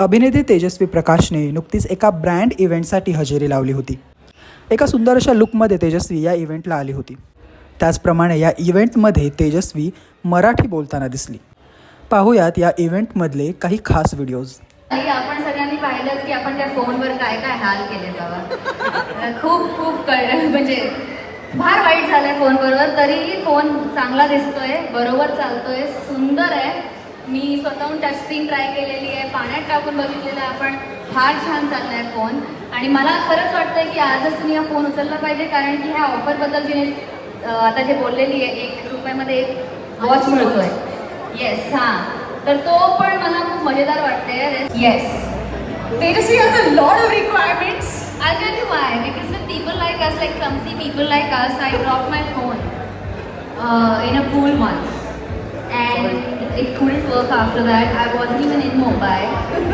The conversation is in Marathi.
अभिनेते तेजस्वी प्रकाशने नुकतीच एका ब्रँड इव्हेंटसाठी हजेरी लावली होती. एका सुंदर अशा लुकमध्ये तेजस्वी या इव्हेंटला आली होती. त्याचप्रमाणे या इव्हेंटमध्ये तेजस्वी मराठी बोलताना दिसली. पाहूयात या इव्हेंटमधले काही खास व्हिडिओज. आपण सगळ्यांनी पाहिलंच की आपण त्या फोनवर काय काय हाल केले बाबा खूप खूप कळ म्हणजे फार वाईट झालंय फोन तरीही फोन चांगला दिसतोय बरोबर चालतोय सुंदर आहे. स्वतःहून टचस्क्रीन ट्राय केलेली आहे. पाण्यात टाकून बघितलेलं आहे आपण. फार छान चाललाय फोन आणि मला खरंच वाटतंय की आजच तुम्ही हा फोन उचलला पाहिजे कारण की ह्या ऑफरबद्दल तिने अं, आता जे बोललेली आहे एक रुपयामध्ये एक वॉच मिळतोय. येस हां. तर तो पण मला खूप मजेदार वाटते yes Tejasvi has a lot of requirements. I'll tell you why. Because with people like us, like clumsy people like us, I dropped my phone uh, in a pool once. Couldn't work after that. I wasn't even in Mumbai.